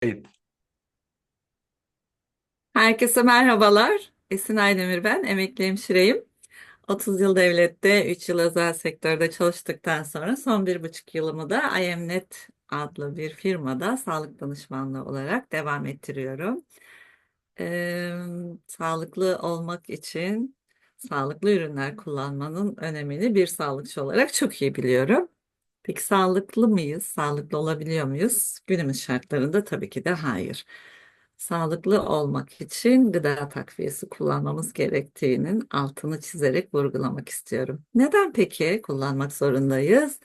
Kayıt. Herkese merhabalar. Esin Aydemir ben, emekli hemşireyim. 30 yıl devlette, 3 yıl özel sektörde çalıştıktan sonra son bir buçuk yılımı da IMNet adlı bir firmada sağlık danışmanlığı olarak devam ettiriyorum. Ee, sağlıklı olmak için sağlıklı ürünler kullanmanın önemini bir sağlıkçı olarak çok iyi biliyorum. Peki sağlıklı mıyız? Sağlıklı olabiliyor muyuz? Günümüz şartlarında tabii ki de hayır. Sağlıklı olmak için gıda takviyesi kullanmamız gerektiğinin altını çizerek vurgulamak istiyorum. Neden peki kullanmak zorundayız?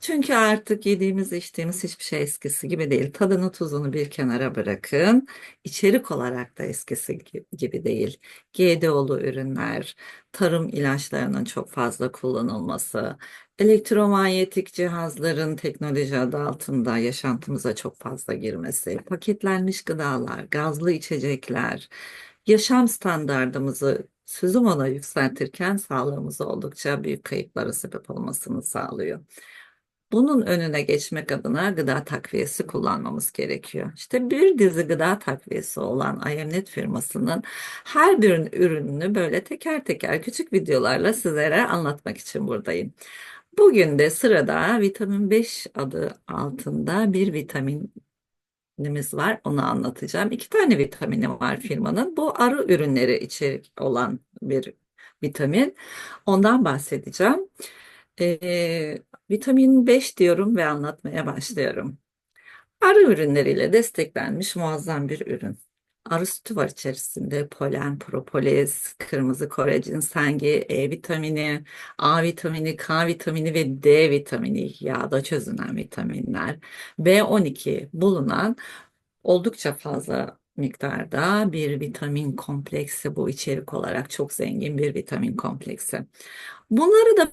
Çünkü artık yediğimiz, içtiğimiz hiçbir şey eskisi gibi değil. Tadını, tuzunu bir kenara bırakın. İçerik olarak da eskisi gibi değil. GDO'lu ürünler, tarım ilaçlarının çok fazla kullanılması, Elektromanyetik cihazların teknoloji adı altında yaşantımıza çok fazla girmesi, paketlenmiş gıdalar, gazlı içecekler, yaşam standardımızı sözüm ona yükseltirken sağlığımıza oldukça büyük kayıplara sebep olmasını sağlıyor. Bunun önüne geçmek adına gıda takviyesi kullanmamız gerekiyor. İşte bir dizi gıda takviyesi olan IMNet firmasının her bir ürününü böyle teker teker küçük videolarla sizlere anlatmak için buradayım. Bugün de sırada vitamin 5 adı altında bir vitaminimiz var. Onu anlatacağım. İki tane vitamini var firmanın. Bu arı ürünleri içerik olan bir vitamin. Ondan bahsedeceğim. Ee, vitamin 5 diyorum ve anlatmaya başlıyorum. Arı ürünleriyle desteklenmiş muazzam bir ürün. Arı sütü var içerisinde. Polen, propolis, kırmızı Kore ginseng'i, E vitamini, A vitamini, K vitamini ve D vitamini yağda çözünen vitaminler. B12 bulunan oldukça fazla miktarda bir vitamin kompleksi bu içerik olarak çok zengin bir vitamin kompleksi. Bunları da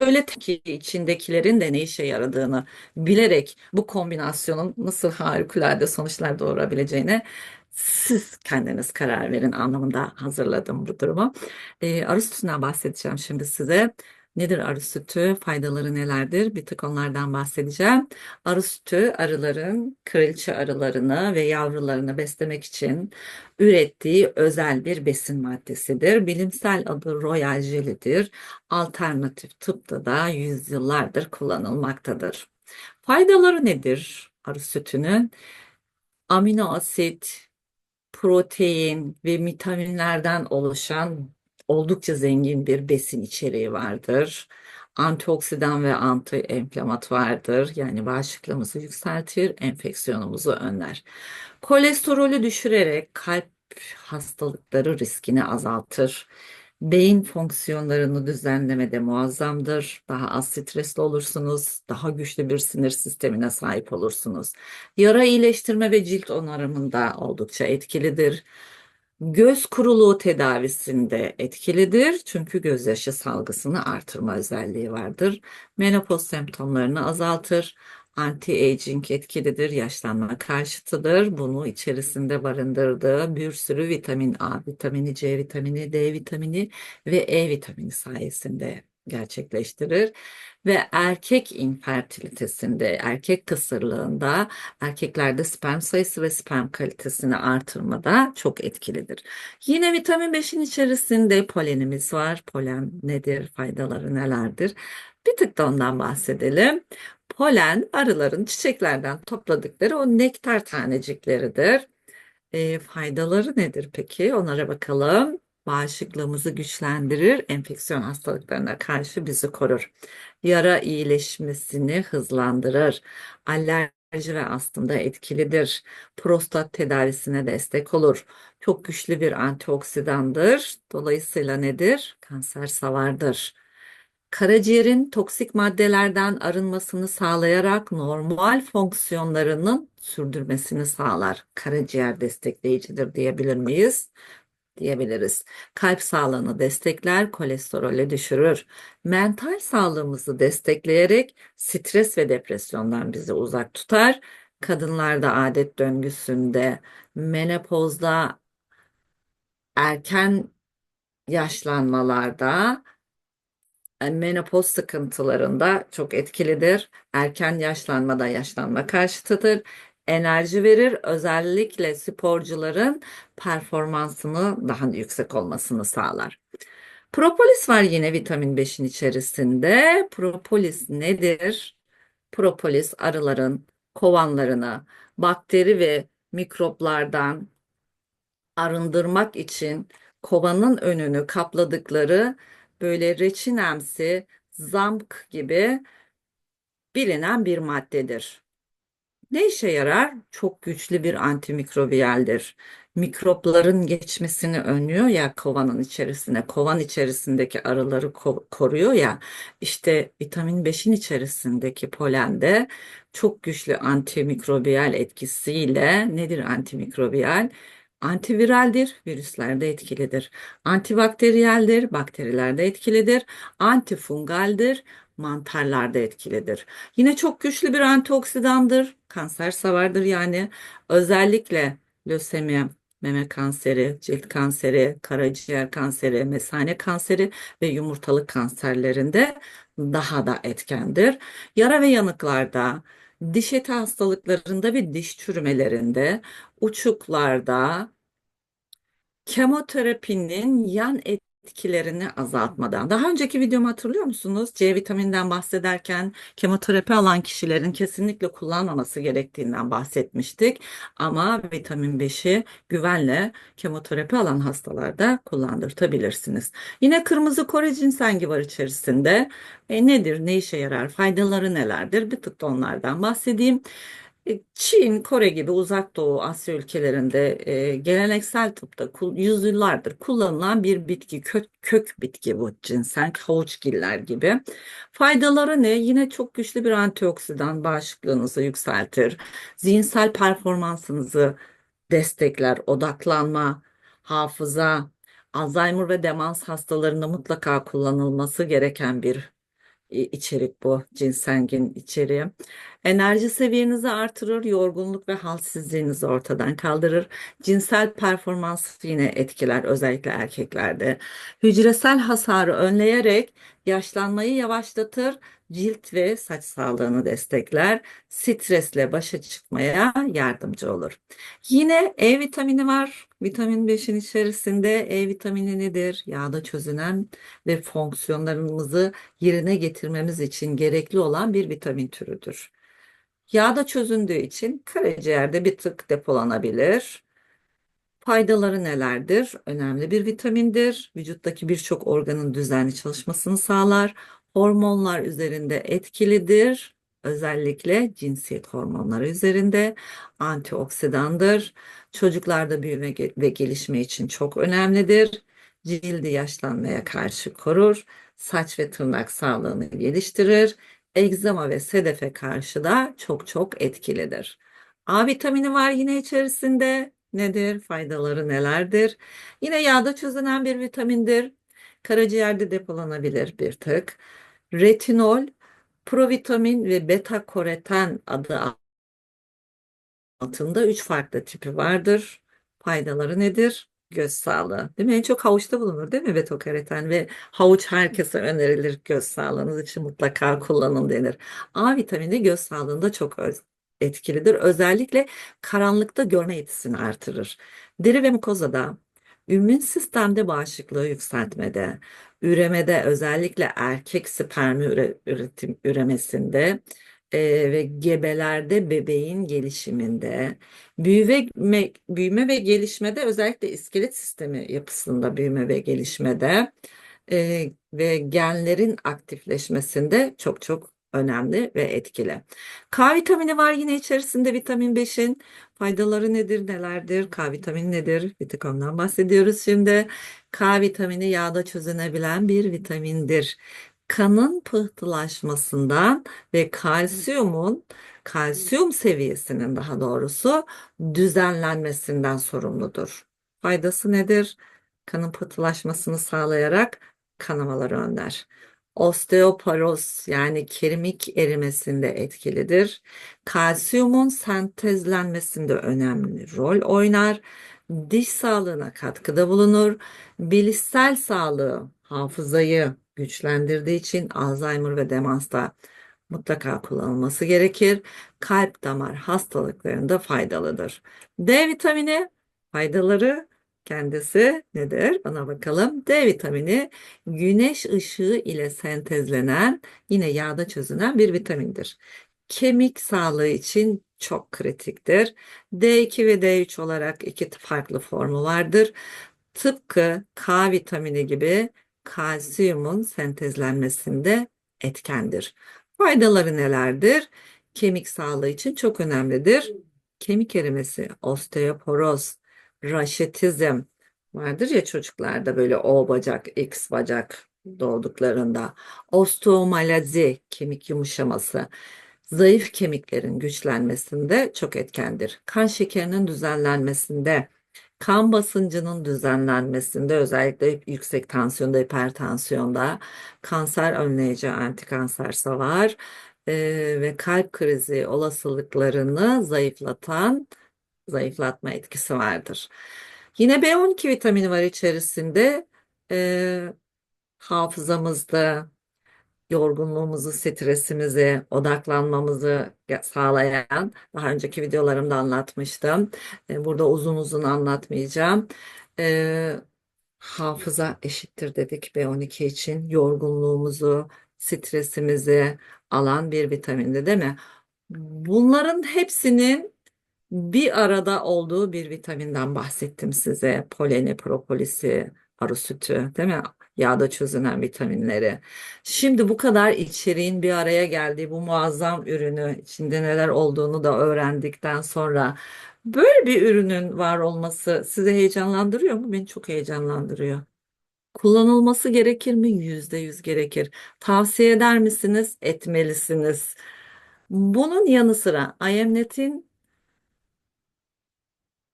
Öyle ki içindekilerin de ne işe yaradığını bilerek bu kombinasyonun nasıl harikulade sonuçlar doğurabileceğine siz kendiniz karar verin anlamında hazırladım bu durumu. Ee, arı sütünden bahsedeceğim şimdi size. Nedir arı sütü? Faydaları nelerdir? Bir tık onlardan bahsedeceğim. Arı sütü arıların kraliçe arılarını ve yavrularını beslemek için ürettiği özel bir besin maddesidir. Bilimsel adı royal jelidir. Alternatif tıpta da yüzyıllardır kullanılmaktadır. Faydaları nedir arı sütünün? Amino asit, protein ve vitaminlerden oluşan oldukça zengin bir besin içeriği vardır. Antioksidan ve anti-enflamatuardır. Yani bağışıklığımızı yükseltir, enfeksiyonumuzu önler. Kolesterolü düşürerek kalp hastalıkları riskini azaltır. Beyin fonksiyonlarını düzenlemede muazzamdır. Daha az stresli olursunuz, daha güçlü bir sinir sistemine sahip olursunuz. Yara iyileştirme ve cilt onarımında oldukça etkilidir. Göz kuruluğu tedavisinde etkilidir çünkü gözyaşı salgısını artırma özelliği vardır. Menopoz semptomlarını azaltır. Anti-aging etkilidir, yaşlanma karşıtıdır. Bunu içerisinde barındırdığı bir sürü vitamin A, vitamini C, vitamini D vitamini ve E vitamini sayesinde gerçekleştirir ve erkek infertilitesinde, erkek kısırlığında, erkeklerde sperm sayısı ve sperm kalitesini artırmada çok etkilidir. Yine vitamin 5'in içerisinde polenimiz var. Polen nedir? Faydaları nelerdir? Bir tık da ondan bahsedelim. Polen arıların çiçeklerden topladıkları o nektar tanecikleridir. E, faydaları nedir peki? Onlara bakalım. Bağışıklığımızı güçlendirir, enfeksiyon hastalıklarına karşı bizi korur. Yara iyileşmesini hızlandırır. Alerji ve astımda etkilidir. Prostat tedavisine destek olur. Çok güçlü bir antioksidandır. Dolayısıyla nedir? Kanser savardır. Karaciğerin toksik maddelerden arınmasını sağlayarak normal fonksiyonlarının sürdürmesini sağlar. Karaciğer destekleyicidir diyebilir miyiz? Diyebiliriz. Kalp sağlığını destekler, kolesterolü düşürür. Mental sağlığımızı destekleyerek stres ve depresyondan bizi uzak tutar. Kadınlarda adet döngüsünde, menopozda, erken yaşlanmalarda e, menopoz sıkıntılarında çok etkilidir. Erken yaşlanmada yaşlanma karşıtıdır. Enerji verir. Özellikle sporcuların performansını daha yüksek olmasını sağlar. Propolis var yine vitamin 5'in içerisinde. Propolis nedir? Propolis arıların kovanlarını bakteri ve mikroplardan arındırmak için kovanın önünü kapladıkları böyle reçinemsi, zamk gibi bilinen bir maddedir. Ne işe yarar? Çok güçlü bir antimikrobiyaldir. Mikropların geçmesini önlüyor ya kovanın içerisine. Kovan içerisindeki arıları ko- koruyor ya. İşte vitamin 5'in içerisindeki polende çok güçlü antimikrobiyal etkisiyle nedir antimikrobiyal? Antiviraldir, virüslerde etkilidir. Antibakteriyeldir, bakterilerde etkilidir. Antifungaldir, mantarlarda etkilidir. Yine çok güçlü bir antioksidandır. Kanser savardır yani. Özellikle lösemi, meme kanseri, cilt kanseri, karaciğer kanseri, mesane kanseri ve yumurtalık kanserlerinde daha da etkendir. Yara ve yanıklarda, diş eti hastalıklarında ve diş çürümelerinde, uçuklarda, Kemoterapinin yan etkilerini azaltmadan. Daha önceki videomu hatırlıyor musunuz? C vitamininden bahsederken kemoterapi alan kişilerin kesinlikle kullanmaması gerektiğinden bahsetmiştik. Ama vitamin 5'i güvenle kemoterapi alan hastalarda kullandırtabilirsiniz. Yine kırmızı Kore ginseng'i var içerisinde. E, nedir, ne işe yarar, faydaları nelerdir? Bir tık da onlardan bahsedeyim. E, Çin, Kore gibi Uzak Doğu Asya ülkelerinde e, geleneksel tıpta yüzyıllardır kullanılan bir bitki, kök, kök bitki bu ginseng, havuçgiller gibi. Faydaları ne? Yine çok güçlü bir antioksidan, bağışıklığınızı yükseltir, zihinsel performansınızı destekler, odaklanma, hafıza, Alzheimer ve demans hastalarında mutlaka kullanılması gereken bir içerik bu ginsengin içeriği. Enerji seviyenizi artırır, yorgunluk ve halsizliğinizi ortadan kaldırır. Cinsel performansı yine etkiler, özellikle erkeklerde. Hücresel hasarı önleyerek yaşlanmayı yavaşlatır, cilt ve saç sağlığını destekler, stresle başa çıkmaya yardımcı olur. Yine E vitamini var. Vitamin 5'in içerisinde E vitamini nedir? Yağda çözünen ve fonksiyonlarımızı yerine getirmemiz için gerekli olan bir vitamin türüdür. Yağda çözündüğü için karaciğerde bir tık depolanabilir. Faydaları nelerdir? Önemli bir vitamindir. Vücuttaki birçok organın düzenli çalışmasını sağlar. Hormonlar üzerinde etkilidir. Özellikle cinsiyet hormonları üzerinde antioksidandır. Çocuklarda büyüme ve gelişme için çok önemlidir. Cildi yaşlanmaya karşı korur. Saç ve tırnak sağlığını geliştirir. Egzama ve sedefe karşı da çok çok etkilidir. A vitamini var yine içerisinde. Nedir? Faydaları nelerdir? Yine yağda çözünen bir vitamindir. Karaciğerde depolanabilir bir tık. Retinol, provitamin ve beta karoten adı altında üç farklı tipi vardır. Faydaları nedir? Göz sağlığı. Değil mi? En çok havuçta bulunur değil mi beta karoten ve havuç herkese önerilir göz sağlığınız için mutlaka kullanın denir. A vitamini göz sağlığında çok öz- etkilidir. Özellikle karanlıkta görme yetisini artırır. Deri ve mukozada, immün sistemde bağışıklığı yükseltmede, üremede özellikle erkek spermi üre- üretim üremesinde e, ve gebelerde bebeğin gelişiminde, büyüme, büyüme ve gelişmede özellikle iskelet sistemi yapısında büyüme ve gelişmede e, ve genlerin aktifleşmesinde çok çok önemli ve etkili. K vitamini var yine içerisinde vitamin 5'in. Faydaları nedir, nelerdir? K vitamini nedir? Ondan bahsediyoruz şimdi. K vitamini yağda çözünebilen bir vitamindir kanın pıhtılaşmasından ve kalsiyumun kalsiyum seviyesinin daha doğrusu düzenlenmesinden sorumludur. Faydası nedir? Kanın pıhtılaşmasını sağlayarak kanamaları önler. Osteoporoz yani kemik erimesinde etkilidir. Kalsiyumun sentezlenmesinde önemli rol oynar. Diş sağlığına katkıda bulunur. Bilişsel sağlığı, hafızayı, güçlendirdiği için Alzheimer ve demansta mutlaka kullanılması gerekir. Kalp damar hastalıklarında faydalıdır. D vitamini faydaları kendisi nedir? Bana bakalım. D vitamini güneş ışığı ile sentezlenen yine yağda çözünen bir vitamindir. Kemik sağlığı için çok kritiktir. D2 ve D3 olarak iki farklı formu vardır. Tıpkı K vitamini gibi kalsiyumun sentezlenmesinde etkendir. Faydaları nelerdir? Kemik sağlığı için çok önemlidir. Kemik erimesi, osteoporoz, raşitizm vardır ya çocuklarda böyle O bacak, X bacak doğduklarında. Osteomalazi, kemik yumuşaması, zayıf kemiklerin güçlenmesinde çok etkendir. Kan şekerinin düzenlenmesinde, kan basıncının düzenlenmesinde özellikle yüksek tansiyonda, hipertansiyonda kanser önleyici antikanser savar e, ve kalp krizi olasılıklarını zayıflatan zayıflatma etkisi vardır. Yine B12 vitamini var içerisinde. E, hafızamızda yorgunluğumuzu, stresimizi, odaklanmamızı sağlayan, daha önceki videolarımda anlatmıştım. E, burada uzun uzun anlatmayacağım. E, hafıza eşittir dedik B12 için. Yorgunluğumuzu, stresimizi alan bir vitamindi değil mi? Bunların hepsinin bir arada olduğu bir vitaminden bahsettim size. Poleni, propolisi, arı sütü, değil mi? Yağda çözünen vitaminleri. Şimdi bu kadar içeriğin bir araya geldiği bu muazzam ürünü, içinde neler olduğunu da öğrendikten sonra böyle bir ürünün var olması sizi heyecanlandırıyor mu? Beni çok heyecanlandırıyor. Kullanılması gerekir mi? Yüzde yüz gerekir. Tavsiye eder misiniz? Etmelisiniz. Bunun yanı sıra IMNet'in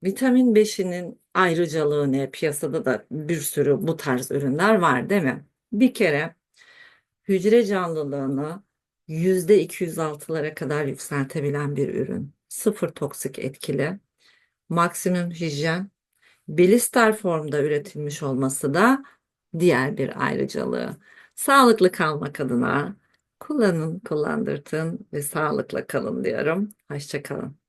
Vitamin 5'inin ayrıcalığı ne? Piyasada da bir sürü bu tarz ürünler var, değil mi? Bir kere hücre canlılığını %206'lara kadar yükseltebilen bir ürün. Sıfır toksik etkili, maksimum hijyen, blister formda üretilmiş olması da diğer bir ayrıcalığı. Sağlıklı kalmak adına kullanın, kullandırtın ve sağlıkla kalın diyorum. Hoşça kalın.